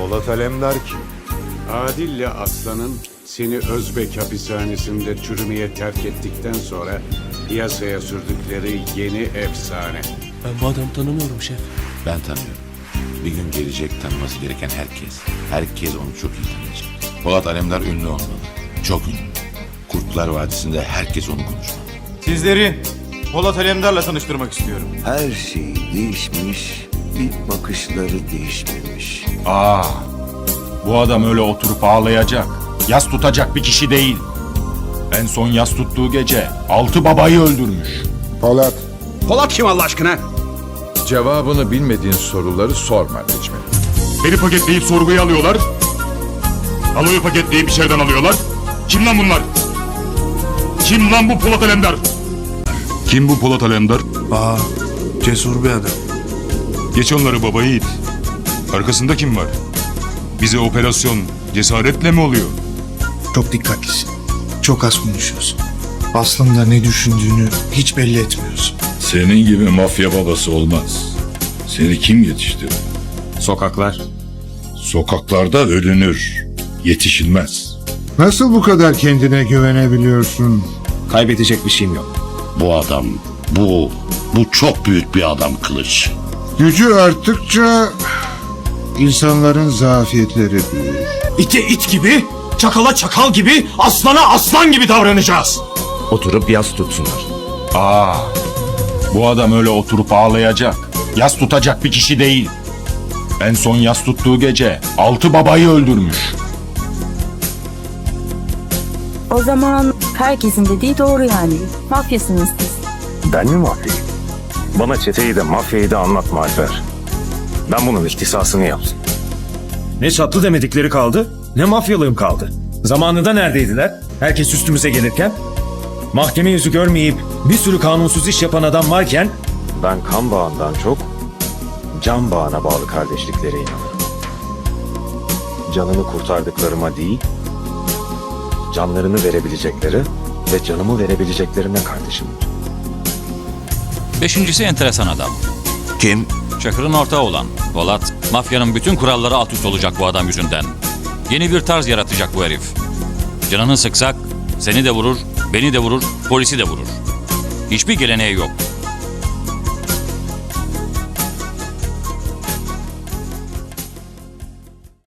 Polat Alemdar kim? Adil'le Aslan'ın seni Özbek hapishanesinde çürümeye terk ettikten sonra piyasaya sürdükleri yeni efsane. Ben bu adamı tanımıyorum şef. Ben tanıyorum. Bir gün gelecek tanıması gereken herkes. Herkes onu çok iyi tanıyacak. Polat Alemdar ünlü olmalı. Çok ünlü. Kurtlar Vadisi'nde herkes onu konuşmalı. Sizleri Polat Alemdar'la tanıştırmak istiyorum. Her şey değişmiş, bir bakışları değişmemiş. Aa, bu adam öyle oturup ağlayacak, yas tutacak bir kişi değil. En son yas tuttuğu gece altı babayı öldürmüş. Polat. Polat kim Allah aşkına? Cevabını bilmediğin soruları sorma Necmi. Beni paketleyip sorguya alıyorlar. Aloyu paketleyip içeriden alıyorlar. Kim lan bunlar? Kim lan bu Polat Alemdar? Kim bu Polat Alemdar? Aa, cesur bir adam. Geç onları baba yiğit. Arkasında kim var? Bize operasyon cesaretle mi oluyor? Çok dikkatlisin. Çok az konuşuyorsun. Aslında ne düşündüğünü hiç belli etmiyorsun. Senin gibi mafya babası olmaz. Seni kim yetiştirdi? Sokaklar. Sokaklarda ölünür, yetişilmez. Nasıl bu kadar kendine güvenebiliyorsun? Kaybedecek bir şeyim yok. Bu adam, bu, bu çok büyük bir adam Kılıç. Gücü arttıkça insanların zafiyetleri büyür. İte it gibi, çakala çakal gibi, aslana aslan gibi davranacağız. Oturup yas tutsunlar. Aa, bu adam öyle oturup ağlayacak, yas tutacak bir kişi değil. En son yas tuttuğu gece altı babayı öldürmüş. O zaman herkesin dediği doğru yani. Mafyasınız siz. Ben mi mafyayım? Bana çeteyi de mafyayı da anlatma Alper. Ben bunun ihtisasını yaptım. Ne çatlı demedikleri kaldı, ne mafyalığım kaldı. Zamanında neredeydiler? Herkes üstümüze gelirken. Mahkeme yüzü görmeyip bir sürü kanunsuz iş yapan adam varken Ben kan bağından çok can bağına bağlı kardeşliklere inanırım. Canını kurtardıklarıma değil, canlarını verebilecekleri ve canımı verebileceklerine kardeşim. Beşincisi enteresan adam. Kim? Çakır'ın ortağı olan Polat. Mafyanın bütün kuralları alt üst olacak bu adam yüzünden. Yeni bir tarz yaratacak bu herif. Canını sıksak seni de vurur, beni de vurur, polisi de vurur. Hiçbir geleneği yok.